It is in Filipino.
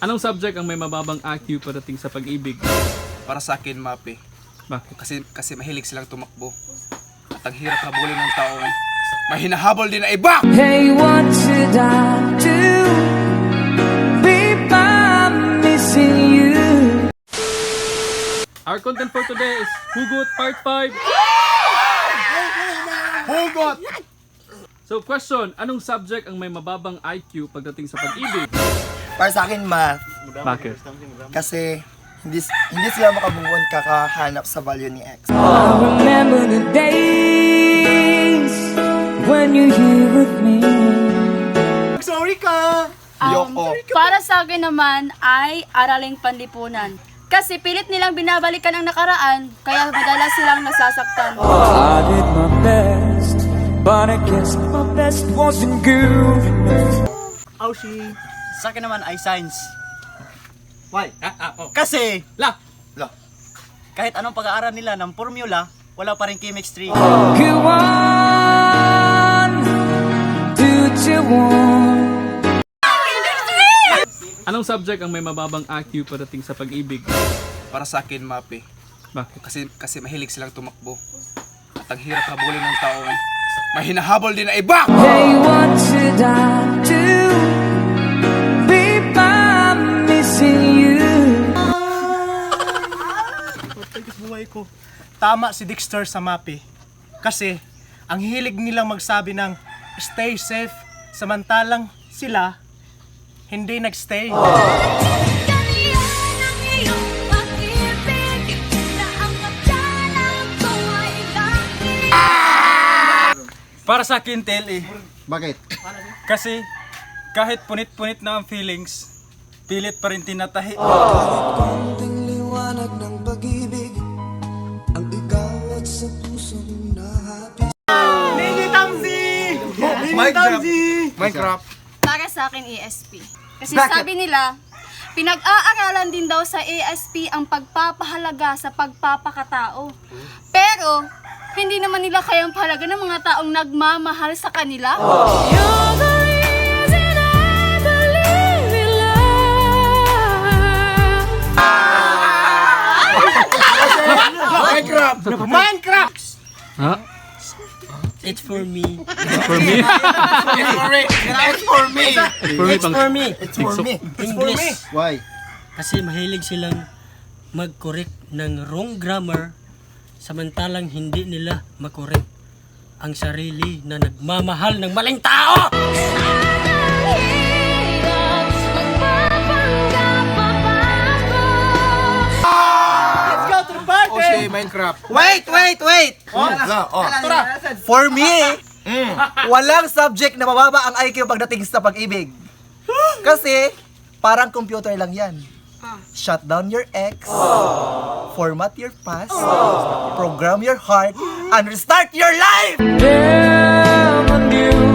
Anong subject ang may mababang IQ pagdating sa pag-ibig? Para sa akin, mape. Bakit? Kasi, kasi mahilig silang tumakbo. At ang hirap habulin ng taong may hinahabol din na iba! Hey, what should I do? Babe, I'm missing you. Our content for today is Hugot Part 5. Hugot! So question, anong subject ang may mababang IQ pagdating sa pag-ibig? Para sa akin, math. Bakit? Kasi hindi hindi sila makabubuan kakahanap sa value ni X. I remember the days when you're here with me. Sorry ka! Yoko. Para sa akin naman ay araling panlipunan. Kasi pilit nilang binabalikan ang nakaraan, kaya madalas silang nasasaktan. I did my best, but I guess my best wasn't good enough. Aushi. Sa akin naman ay science. Why? Kasi, La! kahit anong pag-aaral nila ng formula, wala pa rin chemistry. Go on, do what you want. Anong subject ang may mababang IQ pagdating sa pag-ibig? Para sa akin, mape. Bakit? Kasi, kasi mahilig silang tumakbo. At ang hirap habulin ng taong may hinahabol din na iba! Hey, what should I ko. Tama si Dexter sa mapi. Kasi, ang hilig nilang magsabi ng stay safe, samantalang sila, hindi nagstay. Para sa akin, Tel eh. Bakit? Kasi, kahit punit-punit na ang feelings, pilit pa rin tinatahi. Konting sa pusong nahapis Nini Tamzi! Tamzi! Minecraft. Para sa akin ESP. Kasi sabi nila, pinag-aaralan din daw sa ESP ang pagpapahalaga sa pagpapakatao. Pero, hindi naman nila kayang pahalaga ng mga taong nagmamahal sa kanila. You're the reason I believe in love. Minecraft! Ha? It's for me. For me? It's for me! For me. It's for me! It's for me! Why? Kasi mahilig silang mag-correct ng wrong grammar samantalang hindi nila makorek ang sarili na nagmamahal ng maling tao! Minecraft. Wait, wait, wait! Oh, oh. For me, walang subject na mababa ang IQ pagdating sa pag-ibig. Kasi, parang computer lang yan. Shut down your ex, format your past, program your heart, and restart your life! Knew